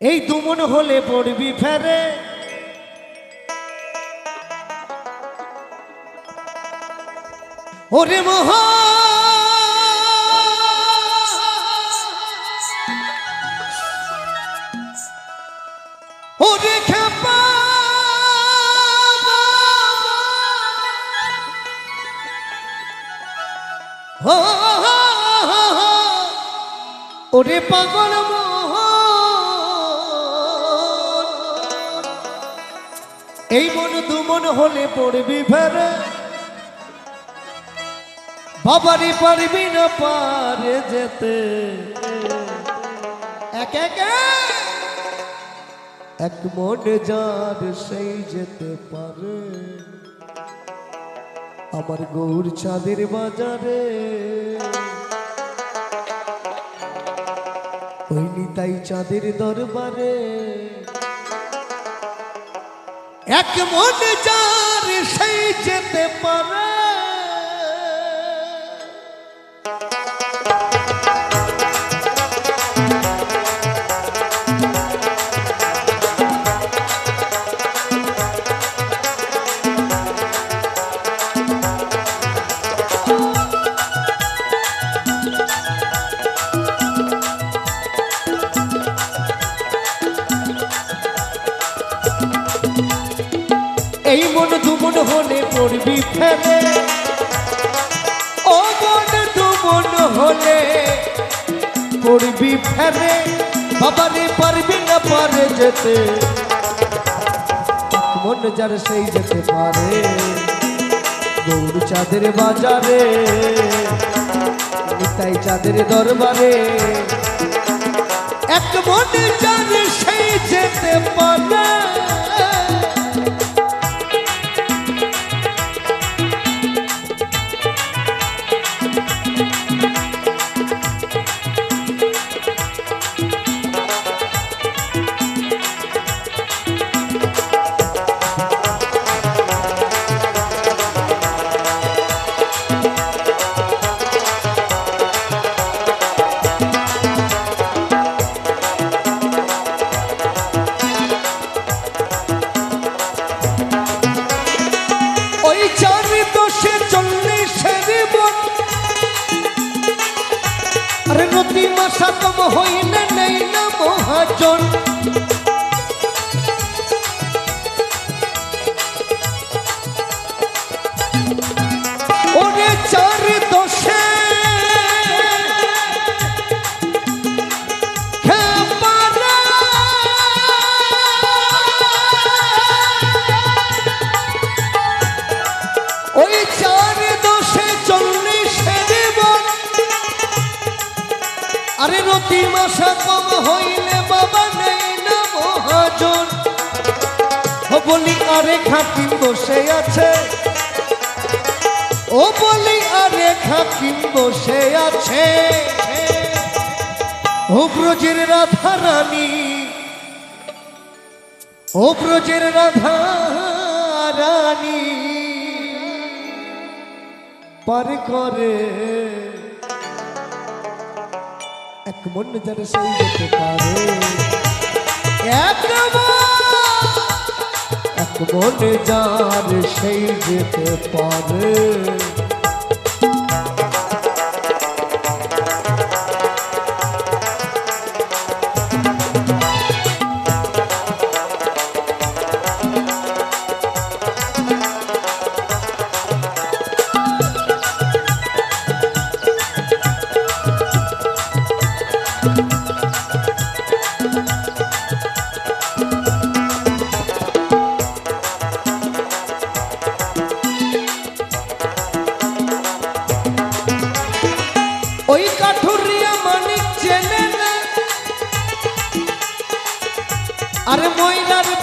এই দুমন হলে পড়বি ফেরে ওরে মহা ওরে পাগল এই মন দুমন হলে পড়বি ফেরে। বাবারি পারবি না পারে যেতে। এক। এক মন যার সেই যেতে পারে। আমার গৌর চাঁদের বাজারে। ওই নিতাই চাঁদের দরবারে। এক মন যার সেই যেতে পারে। পড়বি ফেলে? ও মন দুমন হলে পড়বি ফেলে? বাবারে না পারে যেতে? মন যার সেই যেতে পারে। চাঁদের বাজারে, নিতাই চাঁদের দরবারে। এক মন যার সেই যেতে পারে। মাসা কম হইলে নেই না মহাজন। ওরে চার দোষে আরে রতি মাসা কম বাবা নেই না মহাজন। বলি, আরে খাকিম বসে আছে। ও বলি, আরে খাকিম বসে আছে। ও ব্রজের রাধা রানী, ও ব্রজের রাধা রানী, পার করে মন যার সেই যেতে পারে এক এক মন যার সেই যেতে পারে।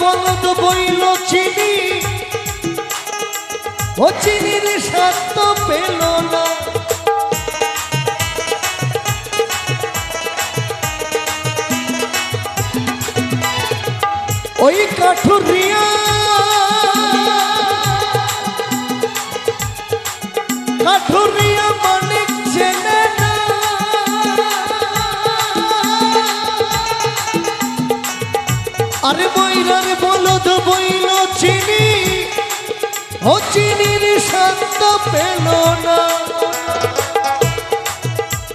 বলদ বইল চিনি। ও চিনির স্বাদ তো পেল না। ওই কাঠুরিয়া। কাঠুরিয়া মানিক ময়রার বলদ বইল চিনি। ও চিনির শান্ত পেল না।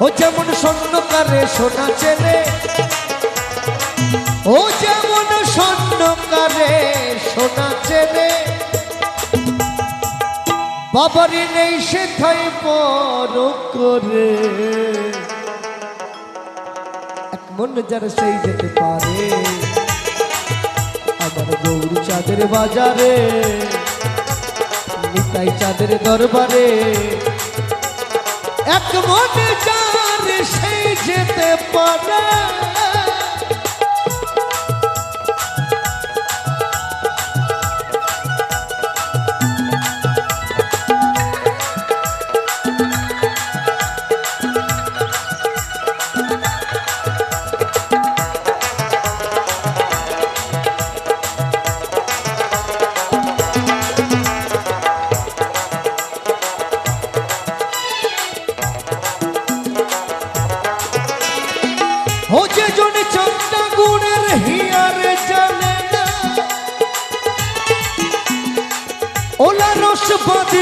ও যেমন স্বর্ণকারে সোনা চেনে, ও যেমন স্বর্ণকারে সোনা চেনে। বাবারি নেই সে থাই পর করে মন যার সেই যেতে পারে। আমার গৌর চাঁদের বাজারে নিতাই চাঁদের দরবারে। এক মনে যার সেই যেতে পারে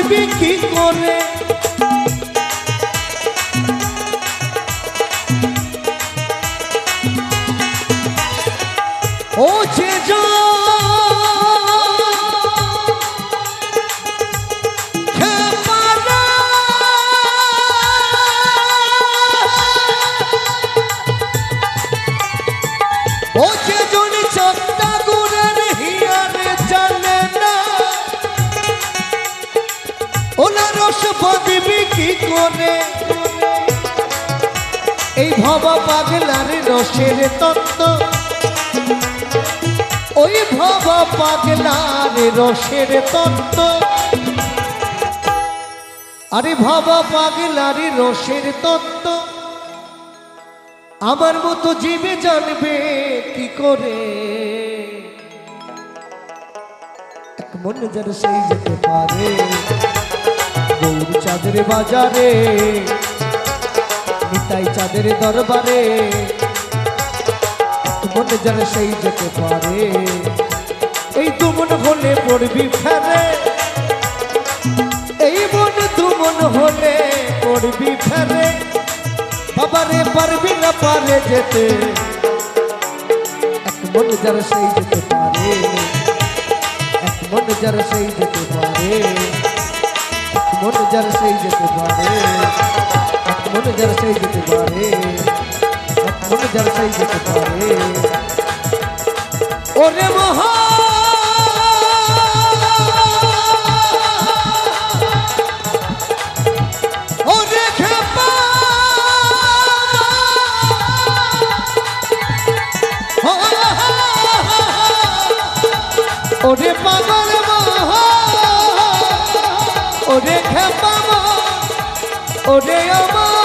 বাঁধবি কি করে? ও যে জন কি করে? এই ভবা পাগলার রসের তত্ত্ব। ওই ভবা পাগলার রসের তত্ত্ব। আরে ভবা পাগলার রসের তত্ত্ব। আমার মতো জীবে জানবে কি করে? মন যেন সেই যেতে পারে। গৌর চাঁদের বাজারে, নিতাই চাঁদের দরবারে, মন যেন সেই যেতে পারে। এই দুমন হলে পড়বি ফেরে, এই মন দুমন হলে পড়বি ফেরে। বাবারে পারবি না পারে যেতে, এক মন যার সেই যেতে পারে, এক মন যার সেই যেতে পারে। মন যার সেই যেতে পারে মন যার সেই যেতে পারে মন যার সেই যেতে পারে ওরে মহা ওরে পাগল ওরে খেপা ওরে আমার